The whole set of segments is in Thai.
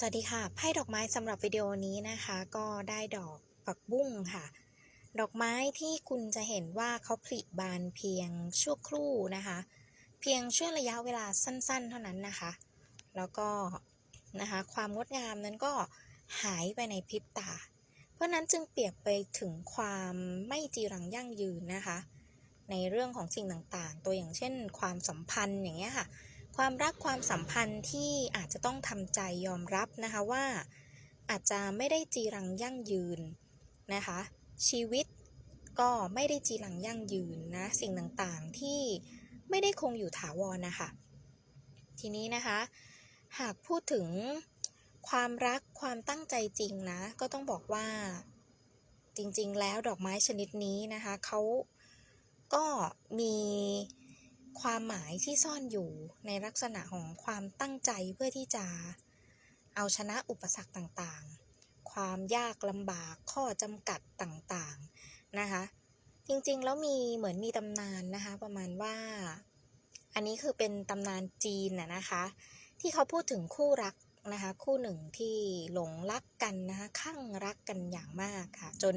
สวัสดีค่ะไพ่ดอกไม้สำหรับวิดีโอนี้นะคะ ก็ได้ดอกผักบุ้งค่ะ ดอกไม้ที่คุณจะเห็นว่าเขาผลิบานเพียงชั่วครู่นะคะ เพียงช่วงระยะเวลาสั้นๆ เท่านั้นนะคะ แล้วก็นะคะความงดงามนั้นก็หายไปในพริบตา เพราะนั้นจึงเปรียบไปถึงความไม่จีรังยั่งยืนนะคะ ในเรื่องของสิ่งต่างๆ ตัวอย่างเช่น ความสัมพันธ์อย่างเงี้ยค่ะ ความรักความสัมพันธ์ที่อาจจะต้องทำใจยอมรับนะคะว่า อาจจะไม่ได้จีรังยั่งยืนนะคะ ชีวิตก็ไม่ได้จีรังยั่งยืนนะสิ่งต่างๆที่ไม่ได้คงอยู่ถาวรนะคะทีนี้นะคะ หากพูดถึงความรักความตั้งใจจริงนะ ก็ต้องบอกว่าจริงๆ แล้วดอกไม้ชนิดนี้นะคะเขาก็มี ความหมายที่ซ่อนอยู่ในลักษณะของความตั้งใจเพื่อที่จะ เอาชนะอุปสรรคต่างๆ ความยากลำบากข้อจำกัดต่างๆนะคะ จริงๆ แล้วมีเหมือนมีตำนานนะคะประมาณว่า อันนี้คือเป็นตำนานจีนนะนะคะ ที่เขาพูดถึงคู่รักนะคะคู่หนึ่งที่หลงรักกันนะคะข้างรักกันอย่างมากค่ะ จน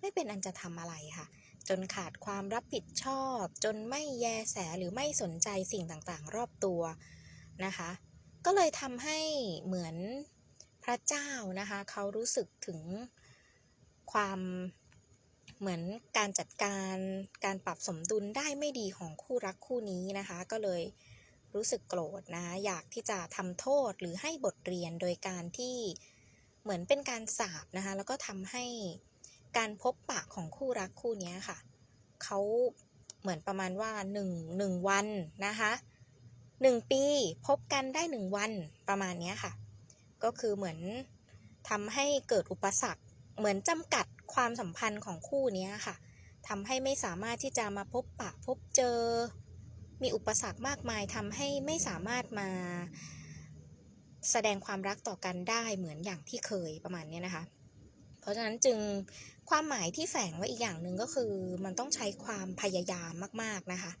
ไม่เป็นอันจะทำอะไรค่ะ จนขาดความรับผิดชอบ จนไม่แยแสหรือไม่สนใจสิ่งต่างๆ รอบตัวนะคะ ก็เลยทำให้เหมือนพระเจ้านะคะ เขารู้สึกถึงความเหมือนการจัดการการปรับสมดุลได้ไม่ดีของคู่รักคู่นี้นะคะ ก็เลยรู้สึกโกรธนะ อยากที่จะทำโทษหรือให้บทเรียนโดยการที่เหมือนเป็นการสาบนะคะ แล้วก็ทำให้ การพบปะของคู่รักคู่นี้ค่ะ เขาเหมือนประมาณว่าหนึ่งหนึ่งวันนะคะหนึ่งปีพบกันได้หนึ่งวันประมาณนี้ค่ะ ก็คือเหมือนทำให้เกิดอุปสรรค เหมือนจำกัดความสัมพันธ์ของคู่นี้ค่ะทำให้ไม่สามารถที่จะมาพบปะพบเจอ มีอุปสรรคมากมายทำให้ไม่สามารถมาแสดงความรักต่อกันได้เหมือนอย่างที่เคยประมาณนี้นะคะ เพราะฉะนั้นจึงความหมายที่แฝงไว้อีกอย่างหนึ่งก็คือมันต้องใช้ความพยายามมากๆนะคะ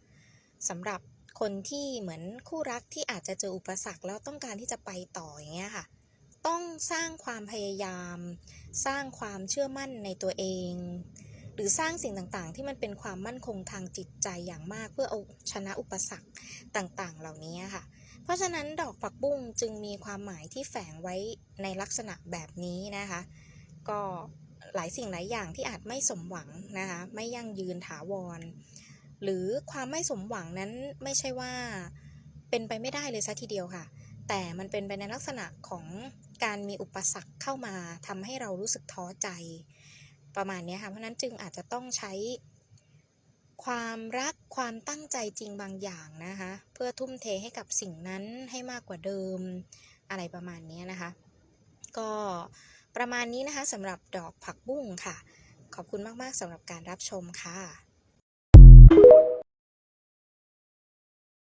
สำหรับคนที่เหมือนคู่รักที่อาจจะเจออุปสรรคแล้วต้องการที่จะไปต่ออย่างเงี้ยค่ะ ต้องสร้างความพยายาม สร้างความเชื่อมั่นในตัวเอง หรือสร้างสิ่งต่างๆ ที่มันเป็นความมั่นคงทางจิตใจอย่างมากเพื่อเอาชนะอุปสรรคต่างๆ เหล่านี้ค่ะ เพราะฉะนั้นดอกปักบุ้งจึงมีความหมายที่แฝงไว้ในลักษณะแบบนี้นะคะ ก็หลายสิ่งหลายอย่างที่อาจไม่สมหวังนะคะไม่ยั่งยืนถาวร หรือความไม่สมหวังนั้นไม่ใช่ว่าเป็นไปไม่ได้เลยซะทีเดียวค่ะ แต่มันเป็นไปในลักษณะของการมีอุปสรรคเข้ามาทำให้เรารู้สึกท้อใจ ประมาณนี้ค่ะเพราะนั้นจึงอาจจะต้องใช้ ความรักความตั้งใจจริงบางอย่างนะคะเพื่อทุ่มเทให้กับสิ่งนั้นให้มากกว่าเดิม อะไรประมาณนี้นะคะ ก็ ประมาณนี้นะคะสำหรับดอกผักบุ้งค่ะ ขอบคุณมาก ๆสำหรับการรับชมค่ะ